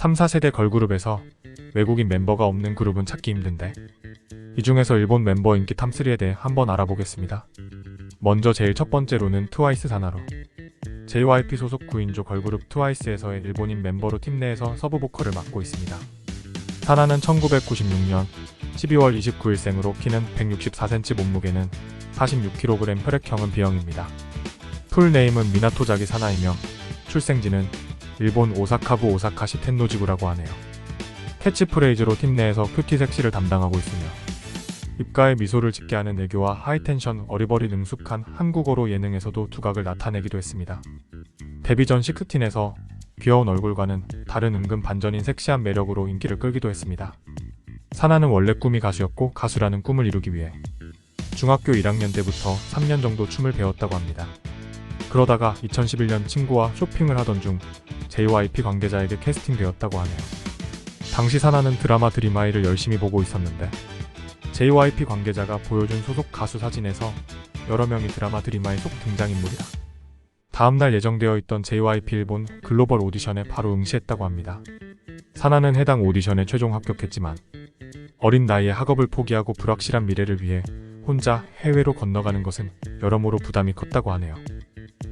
3, 4세대 걸그룹에서 외국인 멤버가 없는 그룹은 찾기 힘든데 이 중에서 일본 멤버 인기 탑3에 대해 한번 알아보겠습니다. 먼저 제일 첫 번째로는 트와이스 사나로 JYP 소속 9인조 걸그룹 트와이스에서의 일본인 멤버로 팀 내에서 서브 보컬을 맡고 있습니다. 사나는 1996년 12월 29일 생으로 키는 164cm 몸무게는 46kg 혈액형은 B형입니다. 풀네임은 미나토자기 사나이며 출생지는 일본 오사카부 오사카시 텐노지구라고 하네요. 캐치프레이즈로 팀 내에서 큐티 섹시를 담당하고 있으며 입가에 미소를 짓게 하는 애교와 하이텐션 어리버리 능숙한 한국어로 예능에서도 두각을 나타내기도 했습니다. 데뷔 전 식스틴에서 귀여운 얼굴과는 다른 은근 반전인 섹시한 매력으로 인기를 끌기도 했습니다. 사나는 원래 꿈이 가수였고 가수라는 꿈을 이루기 위해 중학교 1학년 때부터 3년 정도 춤을 배웠다고 합니다. 그러다가 2011년 친구와 쇼핑을 하던 중 JYP 관계자에게 캐스팅되었다고 하네요. 당시 사나는 드라마 드림하이를 열심히 보고 있었는데 JYP 관계자가 보여준 소속 가수 사진에서 여러 명이 드라마 드림하이 속 등장인물이다. 다음날 예정되어 있던 JYP 일본 글로벌 오디션에 바로 응시했다고 합니다. 사나는 해당 오디션에 최종 합격했지만 어린 나이에 학업을 포기하고 불확실한 미래를 위해 혼자 해외로 건너가는 것은 여러모로 부담이 컸다고 하네요.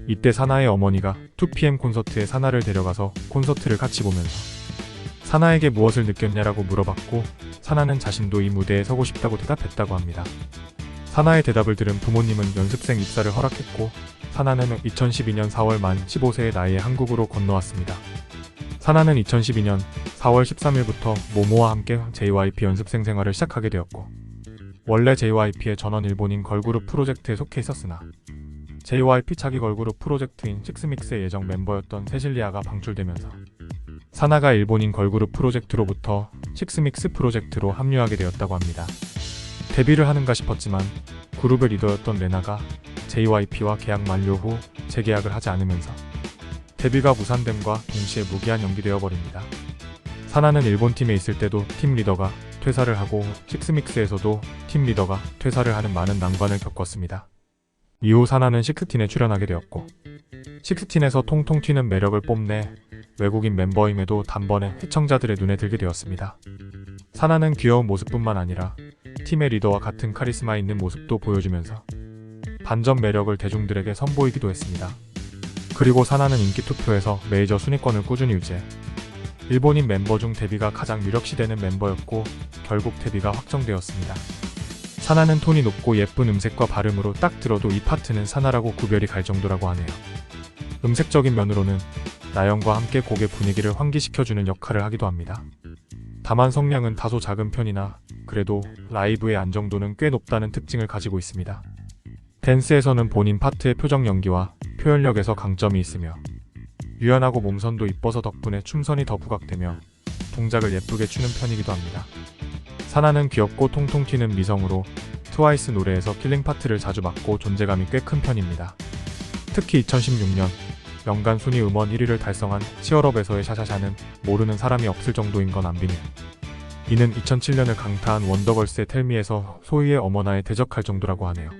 이때 사나의 어머니가 2PM 콘서트에 사나를 데려가서 콘서트를 같이 보면서 사나에게 무엇을 느꼈냐라고 물어봤고 사나는 자신도 이 무대에 서고 싶다고 대답했다고 합니다. 사나의 대답을 들은 부모님은 연습생 입사를 허락했고 사나는 2012년 4월 만 15세의 나이에 한국으로 건너왔습니다. 사나는 2012년 4월 13일부터 모모와 함께 JYP 연습생 생활을 시작하게 되었고 원래 JYP의 전원 일본인 걸그룹 프로젝트에 속해 있었으나 JYP 차기 걸그룹 프로젝트인 식스믹스의 예정 멤버였던 세실리아가 방출되면서 사나가 일본인 걸그룹 프로젝트로부터 식스믹스 프로젝트로 합류하게 되었다고 합니다. 데뷔를 하는가 싶었지만 그룹의 리더였던 레나가 JYP와 계약 만료 후 재계약을 하지 않으면서 데뷔가 무산됨과 동시에 무기한 연기되어 버립니다. 사나는 일본 팀에 있을 때도 팀 리더가 퇴사를 하고 식스믹스에서도 팀 리더가 퇴사를 하는 많은 난관을 겪었습니다. 이후 사나는 식스틴에 출연하게 되었고 식스틴에서 통통 튀는 매력을 뽐내 외국인 멤버임에도 단번에 시청자들의 눈에 들게 되었습니다. 사나는 귀여운 모습뿐만 아니라 팀의 리더와 같은 카리스마 있는 모습도 보여주면서 반전 매력을 대중들에게 선보이기도 했습니다. 그리고 사나는 인기 투표에서 메이저 순위권을 꾸준히 유지해 일본인 멤버 중 데뷔가 가장 유력시되는 멤버였고 결국 데뷔가 확정되었습니다. 사나는 톤이 높고 예쁜 음색과 발음으로 딱 들어도 이 파트는 사나라고 구별이 갈 정도라고 하네요. 음색적인 면으로는 나영과 함께 곡의 분위기를 환기시켜주는 역할을 하기도 합니다. 다만 성량은 다소 작은 편이나 그래도 라이브의 안정도는 꽤 높다는 특징을 가지고 있습니다. 댄스에서는 본인 파트의 표정 연기와 표현력에서 강점이 있으며 유연하고 몸선도 이뻐서 덕분에 춤선이 더 부각되며 동작을 예쁘게 추는 편이기도 합니다. 사나는 귀엽고 통통 튀는 미성으로 트와이스 노래에서 킬링 파트를 자주 맡고 존재감이 꽤 큰 편입니다. 특히 2016년 연간 순위 음원 1위를 달성한 치얼업에서의 샤샤샤는 모르는 사람이 없을 정도인 건 안 비밀. 이는 2007년을 강타한 원더걸스의 텔미에서 소희의 어머나에 대적할 정도라고 하네요.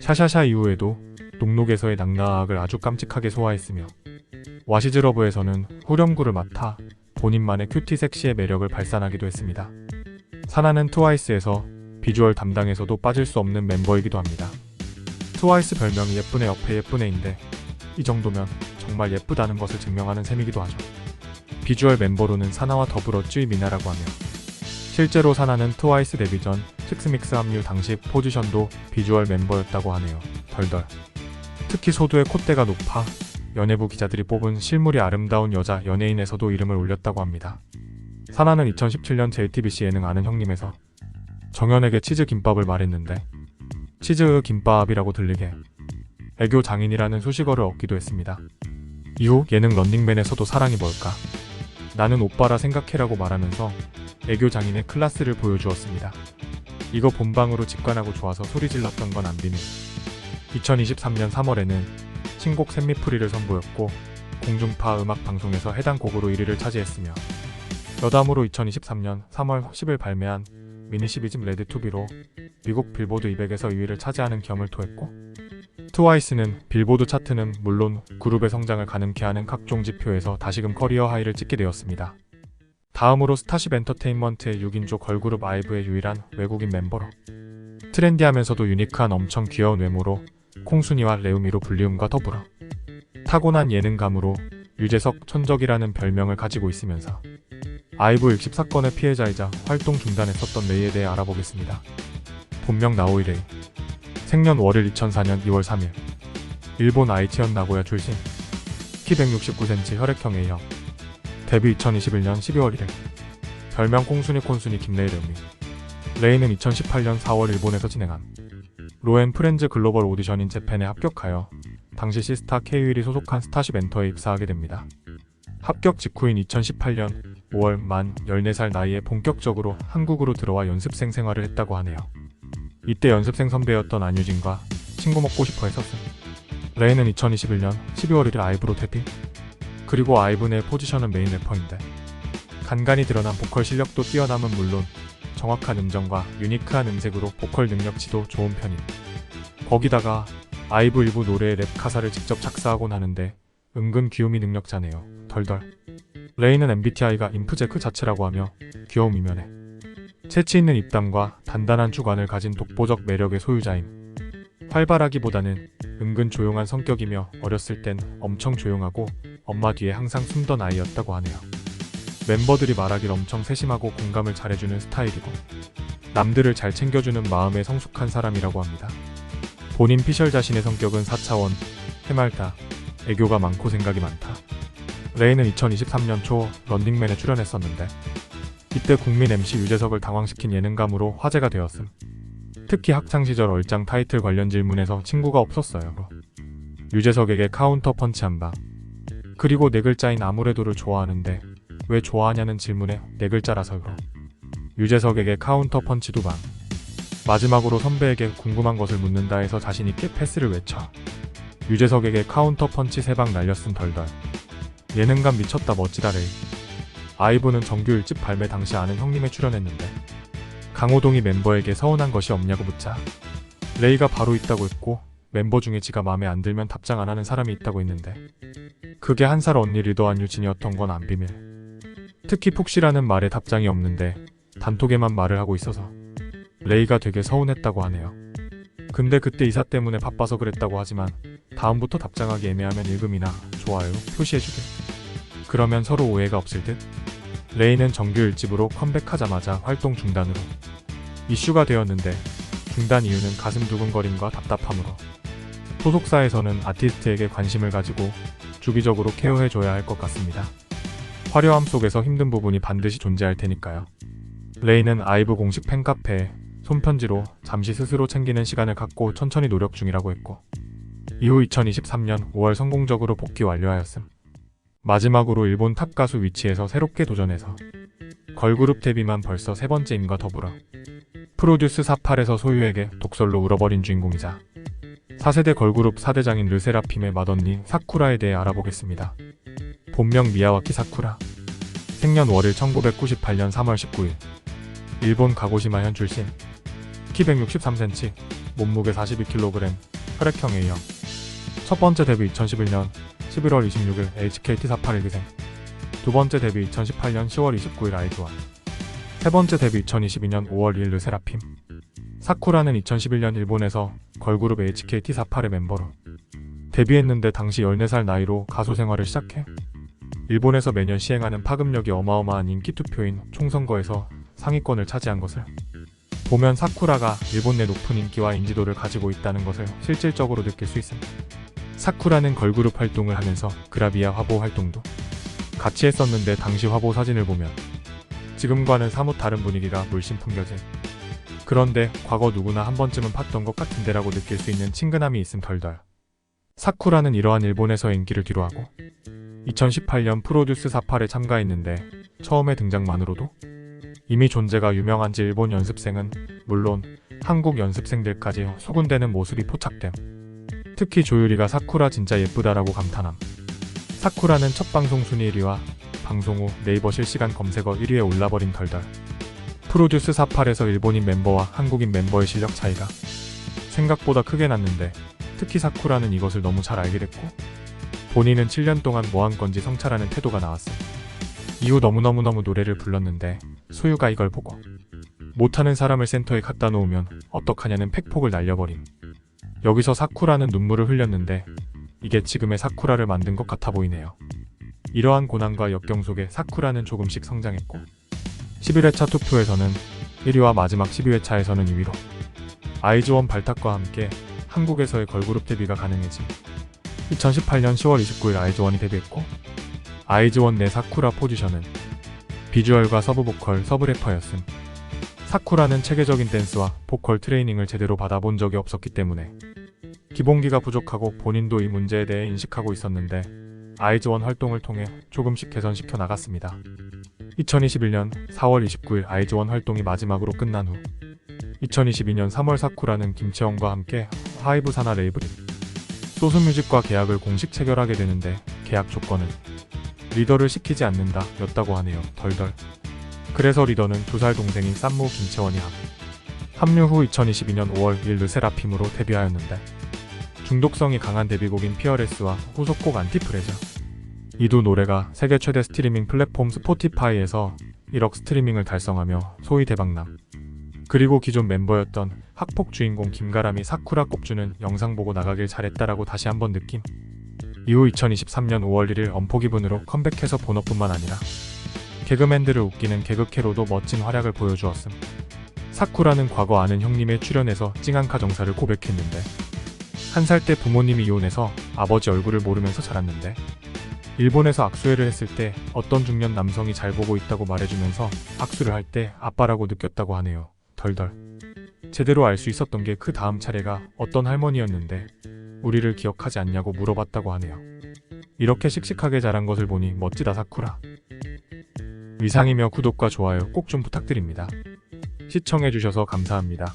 샤샤샤 이후에도 녹록에서의 낙나악을 아주 깜찍하게 소화했으며 와시즈러브에서는 후렴구를 맡아 본인만의 큐티 섹시의 매력을 발산하기도 했습니다. 사나는 트와이스에서 비주얼 담당에서도 빠질 수 없는 member이기도 합니다. 트와이스 별명이 예쁜애 옆에 예쁜애인데 이 정도면 정말 예쁘다는 것을 증명하는 셈이기도 하죠. 비주얼 멤버로는 사나와 더불어 쯔이 미나라고 하며 실제로 사나는 트와이스 데뷔 전 식스믹스 합류 당시 포지션도 비주얼 멤버였다고 하네요. 덜덜. 특히 소두의 콧대가 높아 연예부 기자들이 뽑은 실물이 아름다운 여자 연예인에서도 이름을 올렸다고 합니다. 사나는 2017년 JTBC 예능 아는 형님에서 정연에게 치즈 김밥을 말했는데 치즈 김밥이라고 들리게 애교 장인이라는 수식어를 얻기도 했습니다. 이후 예능 런닝맨에서도 사랑이 뭘까? 나는 오빠라 생각해라고 말하면서 애교 장인의 클라스를 보여주었습니다. 이거 본방으로 직관하고 좋아서 소리 질렀던 건 안 비밀. 2023년 3월에는 신곡 샘미프리를 선보였고 공중파 음악 방송에서 해당 곡으로 1위를 차지했으며 여담으로 2023년 3월 10일 발매한 미니 12집 레드 투비로 미국 빌보드 200에서 2위를 차지하는 겸을 토했고 트와이스는 빌보드 차트는 물론 그룹의 성장을 가능케 하는 각종 지표에서 다시금 커리어 하이를 찍게 되었습니다. 다음으로 스타쉽 엔터테인먼트의 6인조 걸그룹 아이브의 유일한 외국인 멤버로 트렌디하면서도 유니크한 엄청 귀여운 외모로 콩순이와 레우미로 불리움과 더불어 타고난 예능감으로 유재석 천적이라는 별명을 가지고 있으면서 아이브 60 사건의 피해자이자 활동 중단했었던 레이에 대해 알아보겠습니다. 본명 나오이 레이. 생년 월일 2004년 2월 3일. 일본 아이치현 나고야 출신. 키 169cm 혈액형 A형 데뷔 2021년 12월 1일. 별명 콩순이 콘순이 김레이 레우미 레이는 2018년 4월 일본에서 진행한 로엔 프렌즈 글로벌 오디션인 재팬에 합격하여 당시 시스타 K-윌이 소속한 스타쉽 엔터에 입사하게 됩니다. 합격 직후인 2018년 5월 만 14살 나이에 본격적으로 한국으로 들어와 연습생 생활을 했다고 하네요. 이때 연습생 선배였던 안유진과 친구 먹고 싶어 했었음. 레이는 2021년 12월 1일 아이브로 데뷔. 그리고 아이브 내 포지션은 메인 래퍼인데 간간히 드러난 보컬 실력도 뛰어남은 물론 정확한 음정과 유니크한 음색으로 보컬 능력치도 좋은 편임. 거기다가 아이브 일부 노래의 랩 가사를 직접 작사하곤 하는데 은근 귀요미 능력자네요. 덜덜. 레이는 MBTI가 인프제 크 자체라고 하며 귀여움 이면에 채치 있는 입담과 단단한 주관을 가진 독보적 매력의 소유자임. 활발하기보다는 은근 조용한 성격이며 어렸을 땐 엄청 조용하고 엄마 뒤에 항상 숨던 아이였다고 하네요. 멤버들이 말하길 엄청 세심하고 공감을 잘해주는 스타일이고 남들을 잘 챙겨주는 마음에 성숙한 사람이라고 합니다. 본인 피셜 자신의 성격은 4차원, 해맑다, 애교가 많고 생각이 많다. 레이는 2023년 초 런닝맨에 출연했었는데 이때 국민 MC 유재석을 당황시킨 예능감으로 화제가 되었음. 특히 학창시절 얼짱 타이틀 관련 질문에서 친구가 없었어요. 유재석에게 카운터 펀치 한 방. 그리고 네 글자인 아무래도를 좋아하는데 왜 좋아하냐는 질문에 네 글자라서요. 유재석에게 카운터 펀치 두 방. 마지막으로 선배에게 궁금한 것을 묻는다 해서 자신있게 패스를 외쳐. 유재석에게 카운터 펀치 세 방 날렸음 덜덜. 예능감 미쳤다 멋지다 레이. 아이브는 정규 1집 발매 당시 아는 형님에 출연했는데 강호동이 멤버에게 서운한 것이 없냐고 묻자 레이가 바로 있다고 했고 멤버 중에 지가 마음에 안 들면 답장 안 하는 사람이 있다고 했는데 그게 한 살 언니 리더한 유진이었던 건 안 비밀. 특히 푹시라는 말에 답장이 없는데 단톡에만 말을 하고 있어서 레이가 되게 서운했다고 하네요. 근데 그때 이사 때문에 바빠서 그랬다고 하지만 다음부터 답장하기 애매하면 읽음이나 좋아요 표시해주게. 그러면 서로 오해가 없을 듯. 레이는 정규 1집으로 컴백하자마자 활동 중단으로 이슈가 되었는데 중단 이유는 가슴 두근거림과 답답함으로 소속사에서는 아티스트에게 관심을 가지고 주기적으로 케어해줘야 할 것 같습니다. 화려함 속에서 힘든 부분이 반드시 존재할 테니까요. 레이는 아이브 공식 팬카페에 손편지로 잠시 스스로 챙기는 시간을 갖고 천천히 노력 중이라고 했고 이후 2023년 5월 성공적으로 복귀 완료하였음. 마지막으로 일본 탑 가수 위치에서 새롭게 도전해서 걸그룹 데뷔만 벌써 세 번째임과 더불어 프로듀스 48에서 소유에게 독설로 울어버린 주인공이자 4세대 걸그룹 4대장인 르세라핌의 맏언니 사쿠라에 대해 알아보겠습니다. 본명 미야와키 사쿠라. 생년 월일 1998년 3월 19일. 일본 가고시마 현 출신. 키 163cm 몸무게 42kg 혈액형 A형. 첫 번째 데뷔 2011년 11월 26일 HKT 481 기생. 두 번째 데뷔 2018년 10월 29일 아이즈원. 세 번째 데뷔 2022년 5월 2일 르세라핌. 사쿠라는 2011년 일본에서 걸그룹 HKT 48의 멤버로 데뷔했는데 당시 14살 나이로 가수 생활을 시작해 일본에서 매년 시행하는 파급력이 어마어마한 인기 투표인 총선거에서 상위권을 차지한 것을 보면 사쿠라가 일본 내 높은 인기와 인지도를 가지고 있다는 것을 실질적으로 느낄 수 있습니다. 사쿠라는 걸그룹 활동을 하면서 그라비아 화보 활동도 같이 했었는데 당시 화보 사진을 보면 지금과는 사뭇 다른 분위기가 물씬 풍겨진 그런데 과거 누구나 한 번쯤은 팠던 것 같은데 라고 느낄 수 있는 친근함이 있음 덜덜 사쿠라는 이러한 일본에서 인기를 뒤로하고 2018년 프로듀스 48에 참가했는데 처음에 등장만으로도 이미 존재가 유명한지 일본 연습생은 물론 한국 연습생들까지 소군대는 모습이 포착됨. 특히 조유리가 사쿠라 진짜 예쁘다라고 감탄함. 사쿠라는 첫 방송 순위 1위와 방송 후 네이버 실시간 검색어 1위에 올라버린 덜덜. 프로듀스 48에서 일본인 멤버와 한국인 멤버의 실력 차이가 생각보다 크게 났는데 특히 사쿠라는 이것을 너무 잘 알게 됐고 본인은 7년 동안 뭐한 건지 성찰하는 태도가 나왔음. 이후 너무너무너무 노래를 불렀는데 소유가 이걸 보고 못하는 사람을 센터에 갖다 놓으면 어떡하냐는 팩폭을 날려버림. 여기서 사쿠라는 눈물을 흘렸는데 이게 지금의 사쿠라를 만든 것 같아 보이네요. 이러한 고난과 역경 속에 사쿠라는 조금씩 성장했고 11회차 투표에서는 1위와 마지막 12회차에서는 2위로 아이즈원 발탁과 함께 한국에서의 걸그룹 데뷔가 가능해진 2018년 10월 29일 아이즈원이 데뷔했고 아이즈원 내 사쿠라 포지션은 비주얼과 서브 보컬, 서브 래퍼였음. 사쿠라는 체계적인 댄스와 보컬 트레이닝을 제대로 받아본 적이 없었기 때문에 기본기가 부족하고 본인도 이 문제에 대해 인식하고 있었는데 아이즈원 활동을 통해 조금씩 개선시켜 나갔습니다. 2021년 4월 29일 아이즈원 활동이 마지막으로 끝난 후 2022년 3월 사쿠라는 김채원과 함께 하이브 산하 레이블 소스뮤직과 계약을 공식 체결하게 되는데 계약 조건은 리더를 시키지 않는다 였다고 하네요. 덜덜. 그래서 리더는 두 살 동생인 쌈무 김채원이 함. 합류 후 2022년 5월 1일 르세라핌으로 데뷔하였는데 중독성이 강한 데뷔곡인 피어레스와 후속곡 안티프레저. 이두 노래가 세계 최대 스트리밍 플랫폼 스포티파이에서 1억 스트리밍을 달성하며 소위 대박남. 그리고 기존 멤버였던 학폭 주인공 김가람이 사쿠라 꼽주는 영상 보고 나가길 잘했다라고 다시 한번 느낌. 이후 2023년 5월 1일 엄포 기분으로 컴백해서 본업뿐만 아니라 개그맨들을 웃기는 개그캐로도 멋진 활약을 보여주었음. 사쿠라는 과거 아는 형님의 출연에서 찡한카 정사를 고백했는데 한 살 때 부모님이 이혼해서 아버지 얼굴을 모르면서 자랐는데 일본에서 악수회를 했을 때 어떤 중년 남성이 잘 보고 있다고 말해주면서 악수를 할 때 아빠라고 느꼈다고 하네요. 덜덜. 제대로 알 수 있었던 게 그 다음 차례가 어떤 할머니였는데 우리를 기억하지 않냐고 물어봤다고 하네요. 이렇게 씩씩하게 자란 것을 보니 멋지다 사쿠라. 이상이며 구독과 좋아요 꼭 좀 부탁드립니다. 시청해주셔서 감사합니다.